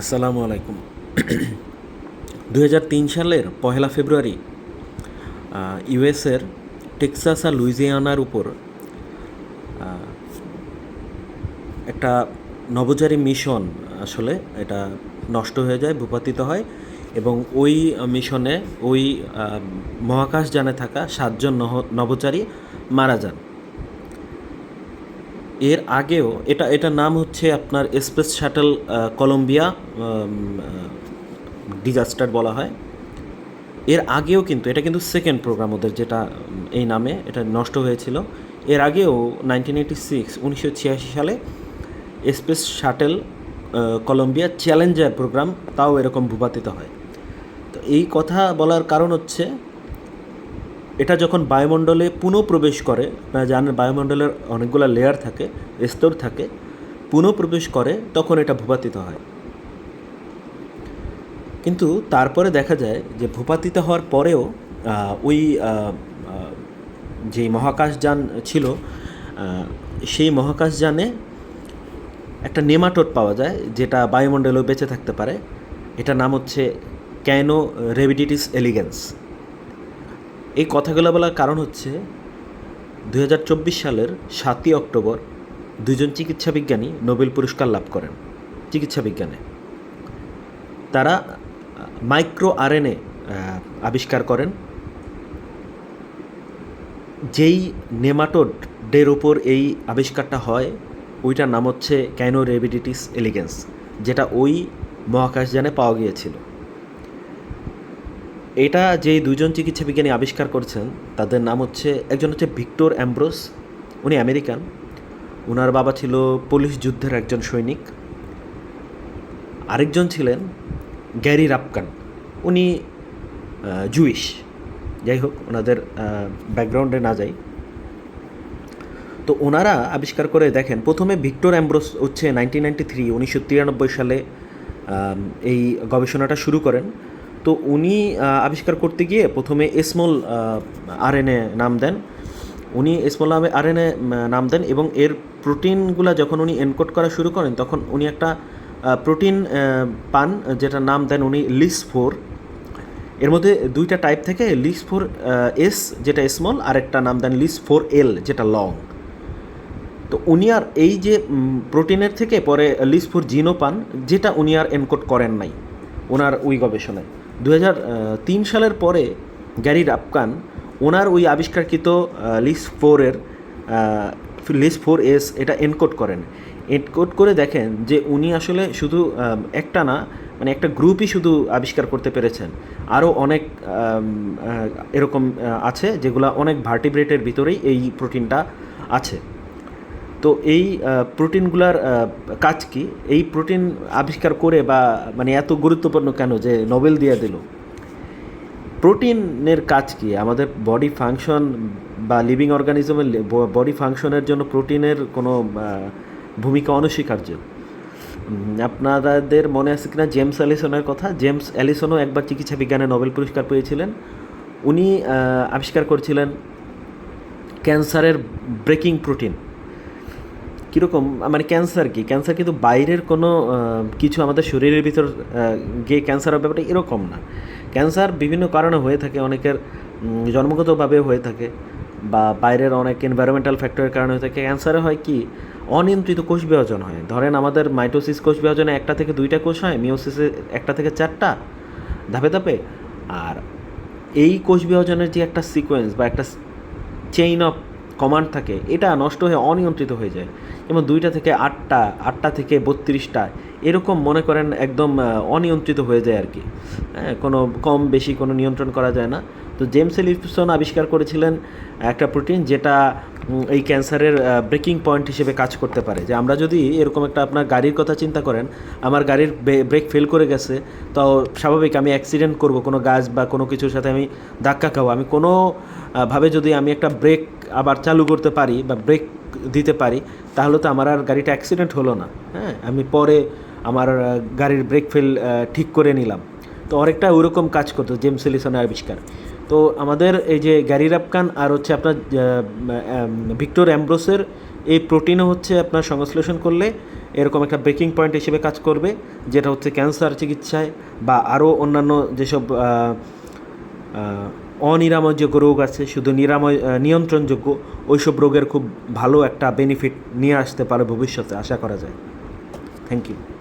আসসালামু আলাইকুম। দু হাজার তিন সালের পহেলা ফেব্রুয়ারি ইউএসের টেক্সাস আর লুইজিয়ানার উপর একটা নভোচারী মিশন আসলে এটা নষ্ট হয়ে যায় ভূপাতিত হয় এবং ওই মিশনে ওই আহ, মহাকাশযানে থাকা সাতজন নভোচারী মারা যান। এর আগেও এটা, এটার নাম হচ্ছে আপনার স্পেস শাটল কলম্বিয়া ডিজাস্টার বলা হয়। এর আগেও কিন্তু, এটা কিন্তু সেকেন্ড প্রোগ্রাম ওদের যেটা এই নামে, এটা নষ্ট হয়েছিল। এর আগেও নাইনটিন এইটি সিক্স উনিশশো ছিয়াশি সালে space shuttle Columbia Challenger program তাও এরকম ভূপাতিত হয়। তো এই কথা বলার কারণ হচ্ছে এটা যখন বায়ুমণ্ডলে পুনঃপ্রবেশ করে, আপনারা জানেন বায়ুমণ্ডলের অনেকগুলো লেয়ার থাকে, স্তর থাকে, পুনঃপ্রবেশ করে, তখন এটা ভূপাতিত হয়। কিন্তু তারপরে দেখা যায় যে ভূপাতিত হওয়ার পরেও ওই যে মহাকাশযান ছিল সেই মহাকাশযানে একটা নেমাটোড পাওয়া যায়, যেটা বায়ুমণ্ডলেও বেঁচে থাকতে পারে। এটার নাম হচ্ছে ক্যানো রেভিডিটিস এলিগেন্স। এই কথাগুলো বলার কারণ হচ্ছে দু হাজার চব্বিশ সালের সাতই অক্টোবর দুজন চিকিৎসা বিজ্ঞানী নোবেল পুরস্কার লাভ করেন, চিকিৎসা বিজ্ঞানে। তারা মাইক্রো আরএনএ আবিষ্কার করেন। যেই নেমাটোডের ওপর এই আবিষ্কারটা হয়, ওইটার নাম হচ্ছে ক্যানোরেবিডিটিস এলিগেন্স যেটা ওই মহাকাশযানে পাওয়া গিয়েছিল। এটা যে দুজন চিকিৎসা বিজ্ঞানী আবিষ্কার করেছেন, তাদের নাম হচ্ছে, একজন হচ্ছে ভিক্টর অ্যাম্ব্রোস, উনি আমেরিকান। ওনার বাবা ছিল পুলিশ যুদ্ধের একজন সৈনিক। আরেকজন ছিলেন গ্যারি রাপকান, উনি জুইশ। যাই হোক, ওনাদের ব্যাকগ্রাউন্ডে না যাই। তো ওনারা আবিষ্কার করে দেখেন, প্রথমে ভিক্টর অ্যাম্ব্রোস হচ্ছে নাইনটিন নাইনটি থ্রি, উনিশশো তিরানব্বই সালে এই গবেষণাটা শুরু করেন। তো উনি আবিষ্কার করতে গিয়ে প্রথমে স্মল আরএনএ নাম দেন। উনি স্মল আরএনএ নাম দেন এবং এর প্রোটিনগুলো যখন উনি এনকোড করা শুরু করেন, তখন উনি একটা প্রোটিন পান যেটা নাম দেন উনি লিস ফোর এর মধ্যে দুইটা টাইপ থেকে লিস ফোর এস যেটা স্মল আর একটা নাম দেন লিস ফোর এল যেটা লং তো উনি আর এই যে প্রোটিনের থেকে পরে লিস ফোর জিনো পান, যেটা উনি আর এনকোড করেন নাই, ওনার ওই গবেষণায়। দু তিন সালের পরে গ্যারি রাপকান ওনার ওই আবিষ্কারকৃত লিস ফোরের লিস ফোর এস এটা এনকোড করেন। এনকোড করে দেখেন যে উনি আসলে শুধু একটা না মানে একটা গ্রুপই শুধু আবিষ্কার করতে পেরেছেন। আরও অনেক এরকম আছে যেগুলো অনেক ভার্টিব্রেটের ভিতরেই এই প্রোটিনটা আছে। তো এই প্রোটিনগুলার কাজ কি? এই প্রোটিন আবিষ্কার করে বা মানে এত গুরুত্বপূর্ণ কেন যে নোবেল দিয়ে দিল? প্রোটিনের কাজ কি? আমাদের বডি ফাংশন বা লিভিং অর্গানিজমের বডি ফাংশনের জন্য প্রোটিনের কোনো ভূমিকা অনস্বীকার্য? আপনাদের মনে আছে কিনা জেমস অ্যালিসনের কথা? জেমস অ্যালিসনও একবার চিকিৎসা বিজ্ঞানে নোবেল পুরস্কার পেয়েছিলেন। উনি আবিষ্কার করেছিলেন ক্যান্সারের ব্রেকিং প্রোটিন। কীরকম মানে ক্যান্সার কি? ক্যান্সার কিন্তু বাইরের কোনো কিছু আমাদের শরীরের ভিতর গিয়ে ক্যান্সার হবে ব্যাপারটা এরকম না। ক্যান্সার বিভিন্ন কারণে হয়ে থাকে, অনেকের জন্মগতভাবে হয়ে থাকে বা বাইরের অনেক এনভায়রনমেন্টাল ফ্যাক্টরের কারণে হয়ে থাকে। ক্যান্সারে হয় কি? অনিয়ন্ত্রিত কোষ বিভাজন হয়। ধরেন আমাদের মাইটোসিস কোষ বিভাজনে একটা থেকে দুইটা কোষ হয় মিওসিসে একটা থেকে চারটা, ধাপে ধাপে। আর এই কোষ বিভাজনের যে একটা সিকোয়েন্স বা একটা চেইন অফ কমান্ড থাকে, এটা নষ্ট হয়ে অনিয়ন্ত্রিত হয়ে যায়। এবং দুইটা থেকে আটটা আটটা থেকে বত্রিশটা, এরকম মনে করেন একদম অনিয়ন্ত্রিত হয়ে যায় আর কি। হ্যাঁ কোনো কম বেশি কোনো নিয়ন্ত্রণ করা যায় না। তো জেমস এলিফসন আবিষ্কার করেছিলেন একটা প্রোটিন যেটা এই ক্যান্সারের ব্রেকিং পয়েন্ট হিসেবে কাজ করতে পারে। যে আমরা যদি এরকম একটা আপনার গাড়ির কথা চিন্তা করেন, আমার গাড়ির ব্রেক ফেল করে গেছে, তো স্বাভাবিক আমি অ্যাক্সিডেন্ট করব, কোনো গাছ বা কোনো কিছুর সাথে আমি ধাক্কা খাব। আমি কোনোভাবে যদি আমি একটা ব্রেক আবার চালু করতে পারি বা ব্রেক দিতে পারি, তাহলে তো আমার আর গাড়িটা অ্যাক্সিডেন্ট হলো না। হ্যাঁ আমি পরে আমার গাড়ির ব্রেক ফেল ঠিক করে নিলাম। তো অনেকটা ওইরকম কাজ করতো জেমস এলিসনের আবিষ্কার। তো আমাদের এই যে গ্যারি রাপকান আর হচ্ছে আপনার ভিক্টর অ্যাম্ব্রোসের এই প্রোটিনও হচ্ছে আপনার সংশ্লেষণ করলে এরকম একটা ব্রেকিং পয়েন্ট হিসেবে কাজ করবে, যেটা হচ্ছে ক্যান্সার চিকিৎসায় বা আরও অন্যান্য যেসব অনিরাময়যোগ্য রোগ আছে, শুধু নিরাময় নিয়ন্ত্রণযোগ্য, ওইসব রোগের খুব ভালো একটা বেনিফিট নিয়ে আসতে পারে ভবিষ্যতে, আশা করা যায়। Thank you